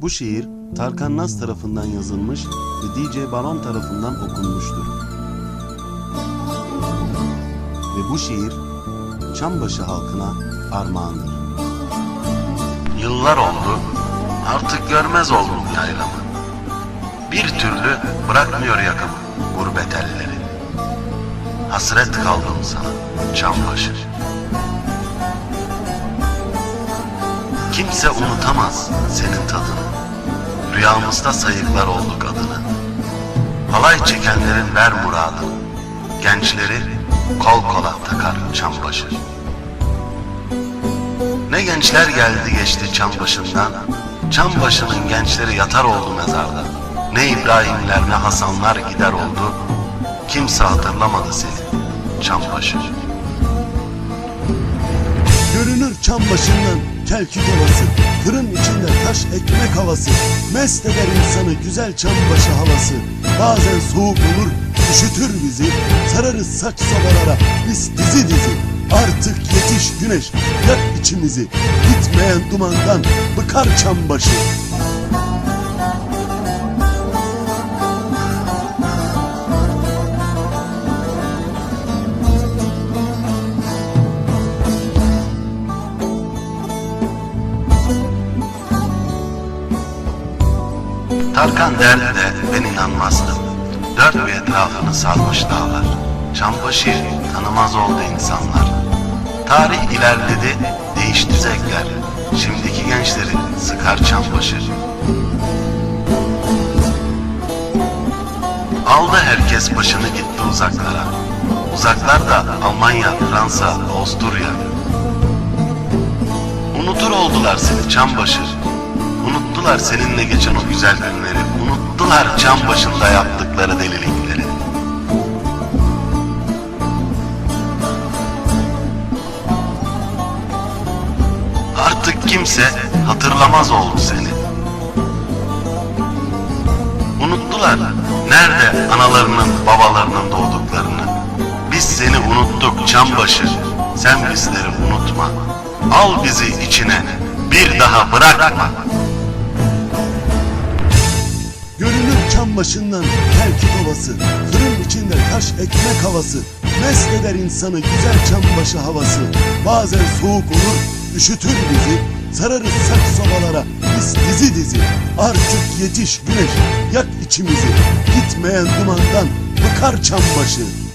Bu şiir Tarkan Naz tarafından yazılmış ve DJ Balon tarafından okunmuştur. Ve bu şiir Çambaşı halkına armağandır. Yıllar oldu, artık görmez oldum yaylamı. Bir türlü bırakmıyor yakımı gurbet elleri. Hasret kaldım sana çambaşı. Kimse unutamaz senin tadını. Rüyamızda sayıklar olduk adını. Halay çekenlerin ver muradını. Gençleri kol kola takar çambaşı. Ne gençler geldi geçti çam başından, çam başının gençleri yatar oldu mezarda. Ne İbrahimler ne Hasanlar gider oldu, kimse hatırlamadı seni çam başı. Görünür çam başından kelkit ovası Fırın içinde taş ekmek havası Mest eder insanı güzel çambaşı havası. Bazen soğuk olur üşütür bizi Sararız saç sobalara biz dizi dizi. Artık yetiş güneş yak içimizi Gitmeyen dumandan bıkar çambaşı Tarkan derdi de ben inanmazdım. Dört bir etrafını sarmış dağlar. Çambaşı tanımaz oldu insanlar. Tarih ilerledi, değişti zevkler. Şimdiki gençleri sıkar çambaşı. Aldı herkes başını gitti uzaklara. Uzaklarda Almanya, Fransa, Avusturya. Unutur oldular seni çambaşı. Unuttular seninle geçen o güzel günleri. Unuttular çam başında yaptıkları delilikleri. Artık kimse hatırlamaz oldu seni. Unuttular. Nerede analarının, babalarının doğduklarını. Biz seni unuttuk çambaşı. Sen bizleri unutma. Al bizi içine. Bir daha bırakma. Çam başından kelkit ovası Fırın içinde taş ekmek havası Mest eder insanı güzel çambaşı havası. Bazen soğuk olur üşütür bizi Sararız saç sobalara biz dizi dizi. Artık yetiş güneş yak içimizi Gitmeyen dumandan bıkar çambaşı